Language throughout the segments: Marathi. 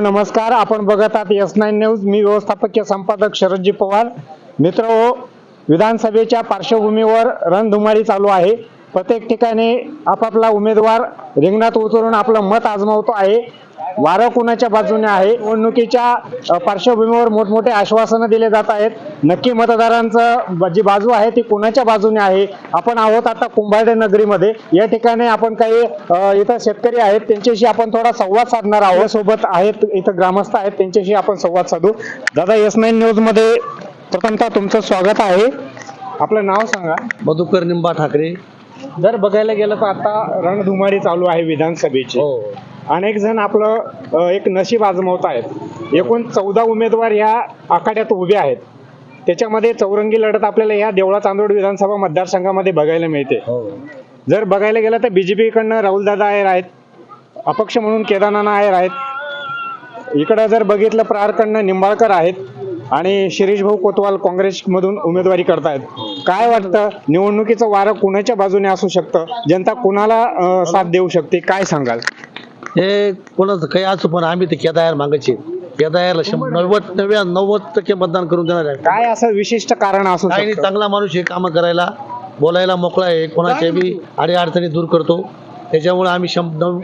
नमस्कार आपण बघत आहात एस नाईन न्यूज मी व्यवस्थापकीय संपादक शरदजी पवार. मित्र हो विधानसभेच्या पार्श्वभूमीवर रणधुमाळी चालू आहे. प्रत्येक ठिकाणी आपापला उमेदवार रिंगणात उतरून आपलं मत आजमावतो आहे. वारं कुणाच्या बाजूने आहे? निवडणुकीच्या पार्श्वभूमीवर मोठमोठे आश्वासनं दिले जात आहेत. नक्की मतदारांचं जी बाजू आहे ती कुणाच्या बाजूने आहे? आपण आहोत आता कुंभारडे नगरीमध्ये. या ठिकाणी आपण काही इथं शेतकरी आहेत त्यांच्याशी आपण थोडा संवाद साधणार आहोत. सोबत आहेत इथं ग्रामस्थ आहेत त्यांच्याशी आपण संवाद साधू. दादा एस नाईन न्यूजमध्ये प्रथमतः तुमचं स्वागत आहे. आपलं नाव सांगा. मधुकर निंबा ठाकरे. जर बघायला गेलं तर आता रणधुमाळी चालू आहे विधानसभेची. हो. अनेक जण आपलं एक नशीब आजमावत आहेत. एकूण चौदा उमेदवार ह्या आखाड्यात उभे आहेत. त्याच्यामध्ये चौरंगी लढत आपल्याला ह्या देवळा चांदोड विधानसभा मतदारसंघामध्ये बघायला मिळते. हो. जर बघायला गेलं तर बीजेपी कडनं राहुलदादा आयर आहेत अपक्ष म्हणून केदारनाथ आयर आहेत इकडं जर बघितलं प्रहारकडनं निंबाळकर आहेत. आणि शिरीष भाऊ कोतवाल काँग्रेसमधून उमेदवारी करतायत. काय वाटतं? निवडणुकीचं वारं कुणाच्या बाजूने असू शकतं? जनता कुणाला अ, साथ देऊ शकते? काय सांगाल? हे कोणाचं काही असो पण आम्ही ते केदायर मागायचे केदायरला शंभर नव्वद नव्या नव्वद टक्के मतदान करून देणार आहे. काय असं विशिष्ट कारण असू काही नाही शकतं? चांगला माणूस आहे कामं करायला बोलायला मोकळा आहे कोणाच्या बी अडी अडचणी दूर करतो. त्याच्यामुळे आम्ही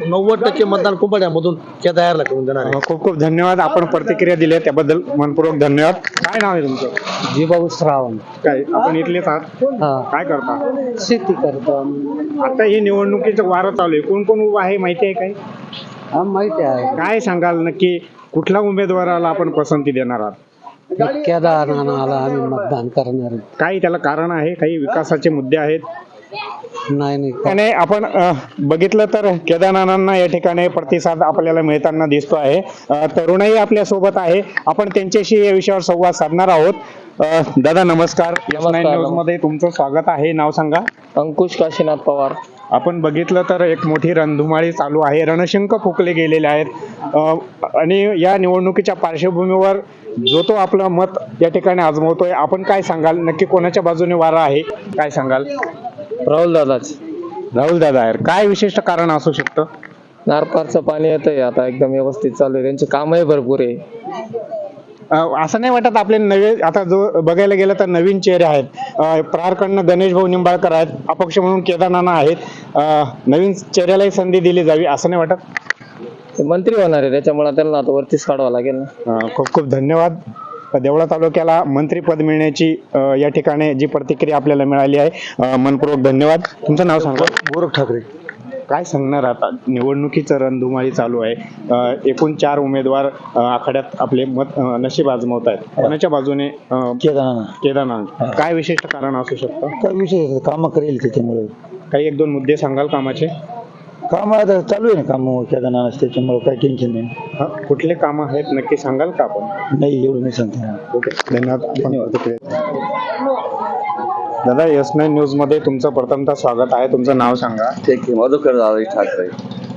नव्वद टक्के मतदान कुंभाड्यामधून केदायरला करून देणार आहे. खूप खूप धन्यवाद. आपण प्रतिक्रिया दिली त्याबद्दल मनपूर्वक धन्यवाद. काय नाव आहे तुमचं? जीभाऊ श्रावण. काय आपण इथलेच आहात? हा. काय करता? शेती करतो आता ही निवडणुकीचं वारं चालू आहे. कोण कोण उभं आहे? माहिती आहे काय हा माहिती आहे. काय सांगाल? नक्की कुठल्या उमेदवाराला आपण पसंती देणार आहात? केदारनाथाला आम्ही मतदान करणार काही त्याला कारण आहे? काही विकासाचे मुद्दे आहेत? नाही नाही. आणि आपण अ, बघितलं तर केदारनाथांना या ठिकाणी प्रतिसाद आपल्याला मिळताना दिसतो आहे. अ, तरुणही आपल्यासोबत आहे. आपण त्यांच्याशी या विषयावर संवाद साधणार आहोत. अ, दादा नमस्कार. नमस्कार. न्यूजमध्ये तुमचं स्वागत आहे. नाव सांगा. अंकुश काशीनाथ पवार. आपण बघितलं तर एक मोठी रणधुमाळी चालू आहे. रणशंख फुकले गेलेले आहेत. अ, आणि या निवडणुकीच्या पार्श्वभूमीवर जो तो आपलं मत या ठिकाणी आजमावतोय. आपण काय सांगाल? नक्की कोणाच्या बाजूने वारा आहे? काय सांगाल? राहुल दादाच. राहुल दादा आहे. काय विशिष्ट कारण असू शकतं? नारपारचं पाणी येतंय आता एकदम व्यवस्थित चालू आहे. त्यांचे कामही भरपूर आहे. अ, असं नाही वाटत आपले नवे आता जो बघायला गेलं तर नवीन चेहरे आहेत. अ, प्रहारकडनं गणेश भाऊ निंबाळकर आहेत अपक्ष म्हणून केदारनाना आहेत. अ, नवीन चेहऱ्यालाही संधी दिली जावी असं नाही वाटत? ते मंत्री होणार आहे त्याच्यामुळे त्यांना आता वरतीच काढावं लागेल ना. अ, खूप खूप धन्यवाद. देवळा तालुक्याला मंत्रीपद मिळण्याची या ठिकाणी जी प्रतिक्रिया आपल्याला मिळाली आहे मनपूर्वक धन्यवाद. तुमचं नाव सांगा. गोरख ठाकरे. काय सांगणार आता? निवडणुकीचं रणधुमाळी चालू आहे. एकूण चार उमेदवार आखाड्यात आपले मत नशीब आजमावत आहेत कोणाच्या बाजूने केदारनाथ. केदारनाथ. काय विशिष्ट कारण असू शकतं? काय विषय कामं करेल त्याच्यामुळे. काही एक दोन मुद्दे सांगाल कामाचे? काम आता चालू आहे ना काम केदारनाथ त्याच्यामुळे काही टेन्शन नाही. हा, कुठले काम आहेत? नक्की सांगाल का आपण? नाही एवढं नाही सांगता ओके धन्यवाद. आपण दादा एस नाईन न्यूजमध्ये तुमचं प्रथमतः स्वागत आहे. तुमचं नाव सांगा. ठीक आहे मधुकर दादा ठाकरे.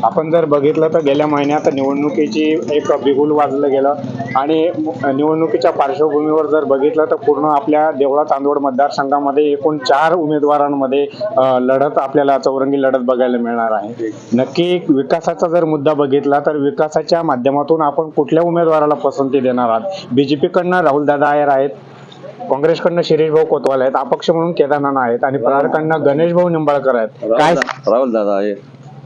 आपण जर बघितलं तर गेल्या महिन्यात निवडणुकीची एक बिगुल वाजलं गेलं. आणि निवडणुकीच्या पार्श्वभूमीवर जर बघितलं तर पूर्ण आपल्या देवळा चांदवड मतदारसंघामध्ये एकूण चार उमेदवारांमध्ये लढत आपल्याला चौरंगी लढत बघायला मिळणार आहे. नक्की विकासाचा जर मुद्दा बघितला तर विकासाच्या माध्यमातून आपण कुठल्या उमेदवाराला पसंती देणार आहात? बीजेपीकडनं राहुलदादा आयर आहेत काँग्रेसकडनं शिरीष भाऊ कोतवाल आहेत अपक्ष म्हणून केदारनाथ आहेत आणि प्रहारकडनं गणेश भाऊ निंबाळकर आहेत. काय राहुल दादा आहे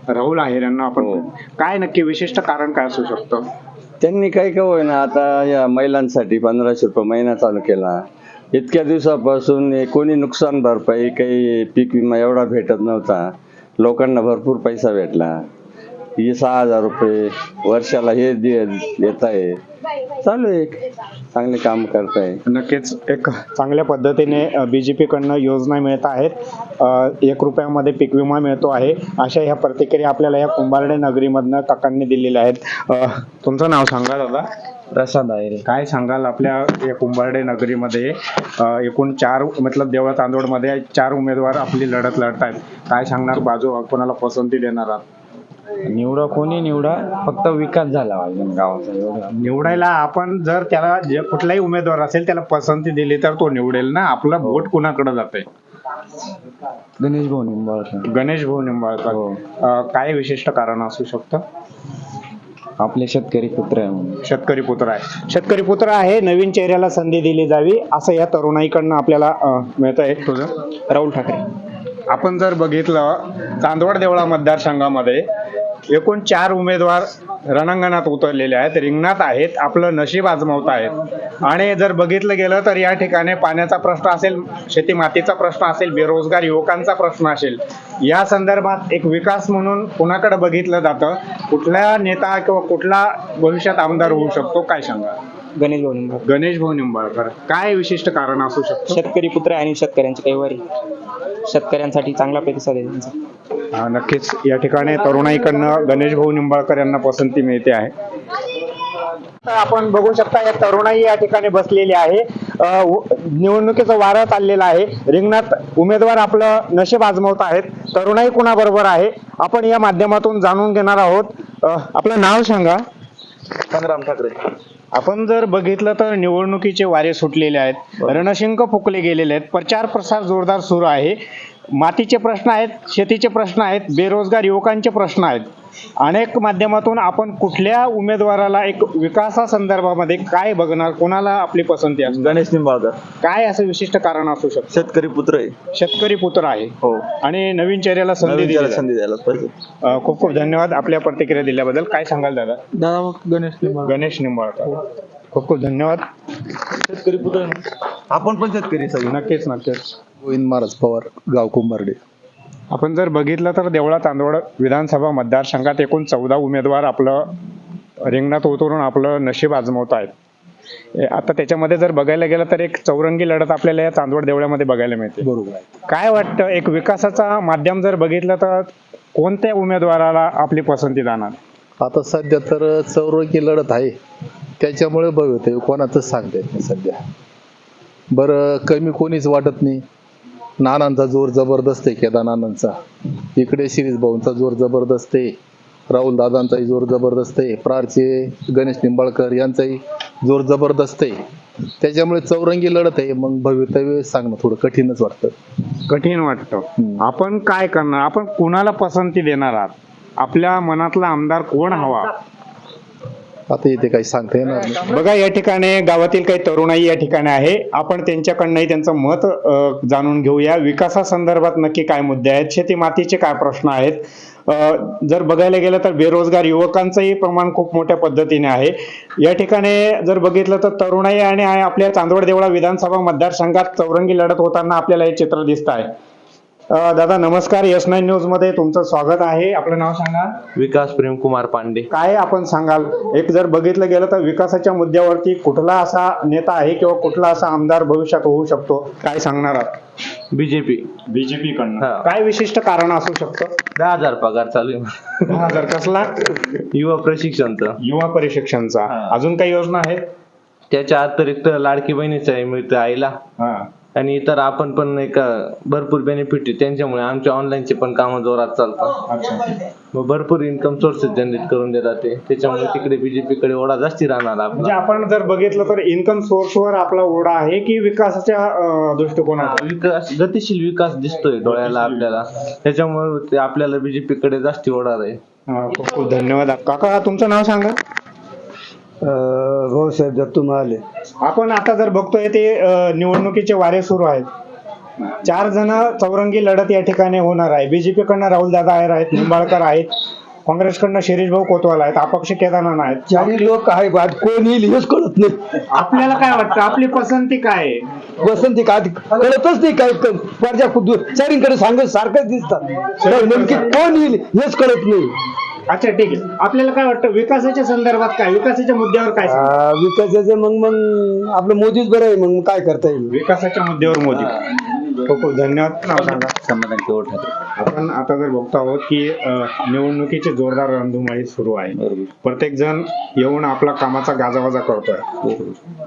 राहुल आहेर यांना आपण हो. काय नक्की विशिष्ट कारण काय असू शकतं? त्यांनी काही का होईना आता या महिलांसाठी पंधराशे रुपये महिना चालू केला. इतक्या दिवसापासून कोणी नुकसान भरपाई काही पीक विमा एवढा भेटत नव्हता. लोकांना भरपूर पैसा भेटला. हे सहा हजार रुपये वर्षाला हे दे- देत आहे. चालू आहे चांगले काम करताय. नक्कीच एक चांगल्या पद्धतीने बीजेपी कडनं योजना मिळत आहेत. एक रुपयामध्ये पीक विमा मिळतो आहे. अशा ह्या प्रतिक्रिया आपल्याला या कुंभारडे नगरीमधनं काकांनी दिलेल्या आहेत. तुमचं नाव सांगा दादा. प्रसाद आहे काय सांगाल आपल्या या कुंभारडे नगरीमध्ये? एकूण चार मतलब देवळा तांदोडमध्ये चार उमेदवार आपली लढत लढत आहेत काय सांगणार बाजू कोणाला पसंती देणार आहात? निवडा कोणी निवडा फक्त विकास झाला पाहिजे गावाचा. एवढं. निवडायला आपण जर त्याला जे कुठलाही उमेदवार असेल त्याला पसंती दिली तर तो निवडेल ना? आपलं वोट कुणाकडे जाते गणेश भाऊ निंबाळकर. गणेश भाऊ निंबाळकर. हो. अं, काय विशिष्ट कारण असू शकतं? आपले शेतकरी पुत्र आहे म्हणून. शेतकरी पुत्र आहे. शेतकरी पुत्र आहे नवीन चेहऱ्याला संधी दिली जावी असं या तरुणाईकडनं आपल्याला मिळत आहे तुझं? राहुल ठाकरे. आपण जर बघितलं चांदवड देवळा मतदारसंघामध्ये एकूण चार उमेदवार रणांगणात उतरलेले आहेत. रिंगणात आहेत. आपलं नशीब आजमावत आहेत. आणि जर बघितलं गेलं तर या ठिकाणी पाण्याचा प्रश्न असेल शेती मातीचा प्रश्न असेल बेरोजगार युवकांचा प्रश्न असेल. या संदर्भात एक विकास म्हणून कुणाकडे बघितलं जातं? कुठला नेता किंवा कुठला भविष्यात आमदार होऊ शकतो? काय सांगा गणेश भाऊ निंबाळकर. गणेश भाऊ निंबाळकर. काय विशिष्ट कारण असू शकतं? शेतकरी पुत्र आणि शेतकऱ्यांचे कैवारी. शेतकऱ्यांसाठी चांगला प्रतिसाद आहे त्यांचा. नक्कीच या ठिकाणी तरुणाईकडनं गणेश भाऊ निंबाळकर यांना पसंती मिळते आहे. तर आपण बघू शकता या तरुणाई या ठिकाणी बसलेली आहे. निवडणुकीचं वारं चाललेलं आहे. रिंगणात उमेदवार आपलं नशीब आजमावत आहेत. तरुणाई कुणाबरोबर आहे? आपण या माध्यमातून जाणून घेणार आहोत. आपलं नाव सांगा. संग्राम ठाकरे. आपण जर बघितलं तर निवडणुकीचे वारे सुटलेले आहेत. रणशिंक फुकले गेलेले आहेत. प्रचार प्रसार जोरदार सुरू आहे. मातीचे प्रश्न आहेत शेतीचे प्रश्न आहेत बेरोजगार युवकांचे प्रश्न आहेत. अनेक माध्यमातून आपण कुठल्या उमेदवाराला एक विकासासंदर्भामध्ये काय बघणार कोणाला आपली पसंती असते गणेश निंबाळकर. काय असं विशिष्ट कारण असू शकतं? शेतकरी पुत्र आहे. शेतकरी पुत्र आहे. हो. आणि नवीन चेहऱ्याला संधी नवीन दिली त्याला जाते. संधी द्यायला पाहिजे. अ, खूप खूप धन्यवाद आपल्या प्रतिक्रिया दिल्याबद्दल. काय सांगाल दादा? दादा मग गणेश निंबाळकर. गणेश निंबाळकर. खूप खूप धन्यवाद. शेतकरी पुत्र. आपण पण शेतकरी सगळे. नक्कीच नक्कीच. गोविंद महाराज पवार गाव कुंभारडे. आपण जर बघितलं तर देवळा तांदवड विधानसभा मतदारसंघात एकूण चौदा उमेदवार आपलं रिंगणात उतरून आपलं नशीब आजमावत आहेत. आता त्याच्यामध्ये जर बघायला गेलं तर एक चौरंगी लढत आपल्याला या चांदवड देवळ्यामध्ये बघायला मिळते. बरोबर काय वाटतं एक विकासाचा माध्यम जर बघितलं तर कोणत्या उमेदवाराला आपली पसंती जाणार? आता सध्या तर चौरंगी लढत आहे. त्याच्यामुळे भवितव्य कोणाचंच सांगता येत नाही सध्या. बरं कमी कोणीच वाटत नाही. नानांचा जोर जबरदस्त आहे केदारनाथांचा इकडे शिरीष भाऊंचा जोर जबरदस्त आहे. राहुल दादांचाही जोर जबरदस्त आहे. प्रारचे गणेश निंबाळकर यांचाही जोर जबरदस्त आहे. त्याच्यामुळे चौरंगी लढत आहे. मग भवितव्य सांगणं थोडं कठीणच वाटतं. कठीण वाटतं. आपण काय करणार? आपण कुणाला पसंती देणार आहात? आपल्या मनातला आमदार कोण हवा? आता इथे काही सांगता येणार नाही. बघा या ठिकाणी गावातील काही तरुणाई या ठिकाणी आहे. आपण त्यांच्याकडनंही त्यांचं मत अ, जाणून घेऊया. विकासासंदर्भात नक्की काय मुद्दे आहेत? शेती मातीचे काय प्रश्न आहेत? अ, जर बघायला गेलं तर बेरोजगार युवकांचंही प्रमाण खूप मोठ्या पद्धतीने आहे. या ठिकाणी जर बघितलं तर तरुणाई आणि आपल्या चांदवड देवळा विधानसभा मतदारसंघात चौरंगी लढत होताना आपल्याला हे चित्र दिसत आहे. दादा नमस्कार. यस नाईन न्यूजमध्ये तुमचं स्वागत आहे. आपलं नाव सांगा. विकास प्रेम कुमार पांडे. काय आपण सांगाल? एक जर बघितलं गेलं तर विकासाच्या मुद्द्यावरती कुठला असा नेता आहे किंवा कुठला असा आमदार भविष्यात होऊ शकतो? काय सांगणार आहात? बीजेपी. बीजेपी कडनं. काय विशिष्ट कारण असू शकतं? दहा हजार पगार चालू आहे. दहा हजार कसला? युवा प्रशिक्षणचं. युवा परिशिक्षणचा. अजून काही योजना आहेत? त्याच्या अतिरिक्त लाडकी बहिणीचं आहे मिळतं आईला. हा. आणि इतर आपण पण एक भरपूर बेनिफिट आहे. त्यांच्यामुळे आमच्या ऑनलाईनचे पण कामं जोरात चालतात. मग भरपूर इन्कम सोर्सेस जनरेट करून देतात ते. त्याच्यामुळे तिकडे बीजेपी कडे ओढा जास्ती राहणार म्हणजे आपला आपण जर बघितलं तर इन्कम सोर्सवर आपला ओढा आहे की विकासाच्या अं, दृष्टिकोनात? विकास गतिशील विकास दिसतोय डोळ्याला आपल्याला. त्याच्यामुळे ते आपल्याला बीजेपी कडे जास्ती ओढा आहे. हा, खूप खूप धन्यवाद. काका तुमचं नाव सांगा. भाऊसाहेब दत्तू महाले आपण आता जर बघतोय ते अ, निवडणुकीचे वारे सुरू आहेत. चार जण चौरंगी लढत या ठिकाणी होणार आहे. बीजेपी कडनं राहुल दादा आयर आहेत निंबाळकर आहेत काँग्रेसकडनं शिरीष भाऊ कोतवाल आहेत अपक्ष केदारनाथ आहेत. चारी लोक आहे बाद कोण येईल हेच कळत नाही. आपल्याला काय वाटतं? आपली पसंती काय आहे? वसंती का कळतच नाही काय फारच्या चारीकडे सांगत सारखंच दिसतात. तर नेमकी कोण येईल हेच कळत नाही. अच्छा ठीक आहे. आपल्याला काय वाटतं विकासाच्या संदर्भात काय विकासाच्या मुद्द्यावर काय? सांगता? विकासाचं मग मग आपलं मोदीच बरं आहे मग काय करता येईल? विकासाच्या मुद्द्यावर मोदी. खूप खूप धन्यवाद. नाव सांगा समाधान केवळ ठाकरे. आपण आता जर बघतो आहोत की अ, निवडणुकीची जोरदार रणधुमाळी सुरू आहे. प्रत्येक जण येऊन आपला कामाचा गाजावाजा करतोय.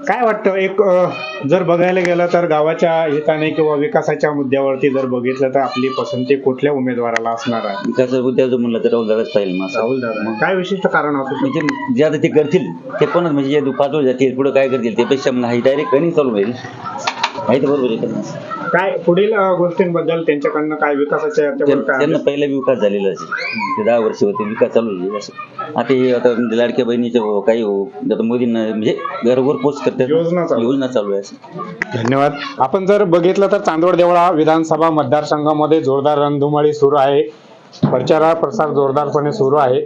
काय वाटतं? एक अ, जर बघायला गेलं तर गावाच्या हिताने किंवा विकासाच्या मुद्द्यावरती जर बघितलं तर आपली पसंती कुठल्या उमेदवाराला असणार आहे? विकासाच्या मुद्द्याचं म्हणलं तर राहुल दादाच पाहिजे माझं राहुल दादा. काय विशिष्ट कारण असू शकतं? म्हणजे जे आता ते करतील ते कोणच म्हणजे जे पाच वर्ष जातील पुढे काय करतील त्यापेक्षा मला हाय डायरेक्ट रनिंग चालू होईल. माहिती बरोबर आहे त्यांना काय पुढील गोष्टींबद्दल त्यांच्याकडनं काय विकासाच्या याच्यावर काय त्यांना पहिला विकास झालेला असेल ते दहा वर्ष होते विकास चालू आहे असं आता हे आता लाडक्या बहिणीचे हो, काही हो आता मोदींना म्हणजे घरोघर पोस्ट करतात. योजना चालू. योजना चालू आहे. असं धन्यवाद. आपण जर बघितलं तर चांदवड देवळा विधानसभा मतदारसंघामध्ये जोरदार रणधुमाळी सुरू आहे. प्रचार प्रसार जोरदारपणे सुरू आहे.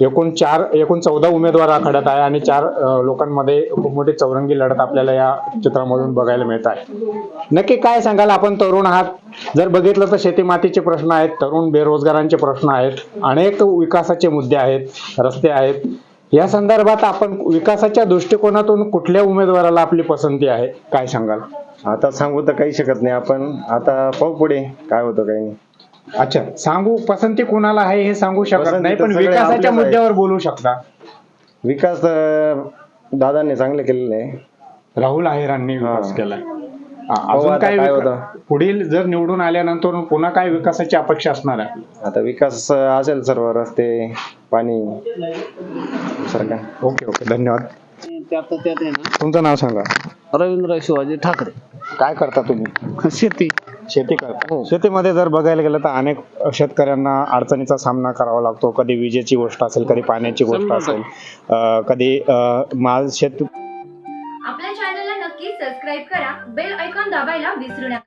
एकूण चार एकूण चौदा उमेदवार आखाड्यात आहे आणि चार लोकांमध्ये खूप मोठी चौरंगी लढत आपल्याला या चित्रामधून बघायला मिळत आहे. नक्की काय सांगाल? आपण तरुण आहात. जर बघितलं तर शेतीमातीचे प्रश्न आहेत तरुण बेरोजगारांचे प्रश्न आहेत अनेक विकासाचे मुद्दे आहेत रस्ते आहेत. या संदर्भात आपण विकासाच्या दृष्टिकोनातून कुठल्या उमेदवाराला आपली पसंती आहे? काय सांगाल? आता सांगू तर काही शकत नाही. आपण आता पाहू पुढे. काय होतं काही नाही. अच्छा सांगू पसंती कोणाला आहे हे सांगू शकत पसंती नाही तर पण सगळे विकासाच्या आहे. मुद्द्यावर बोलू शकता. विकास दादांनी चांगले केलेले आहे. राहुल आहेरांनी विकास हा. केलाय हा, अजून आता काय काय विका- होतं. पुढील जर निवडून आल्यानंतर पुन्हा काय विकासाची अपेक्षा असणार आहे? आता विकास असेल सर्व रस्ते पाणी ओके ओके धन्यवाद. तुमचं नाव सांगा. रवींद्र शिवाजी ठाकरे. काय करता तुम्ही? शेती. शेती करता शेतीमध्ये जर बघायला गेलं तर अनेक शेतकऱ्यांना अडचणीचा सामना करावा लागतो. कधी विजेची गोष्ट असेल कधी पाण्याची गोष्ट असेल अं, कधी अं, माल शेत आपल्या चॅनलला नक्की सबस्क्राईब करा. बेल ऐकॉन दाबायला विसरू नका.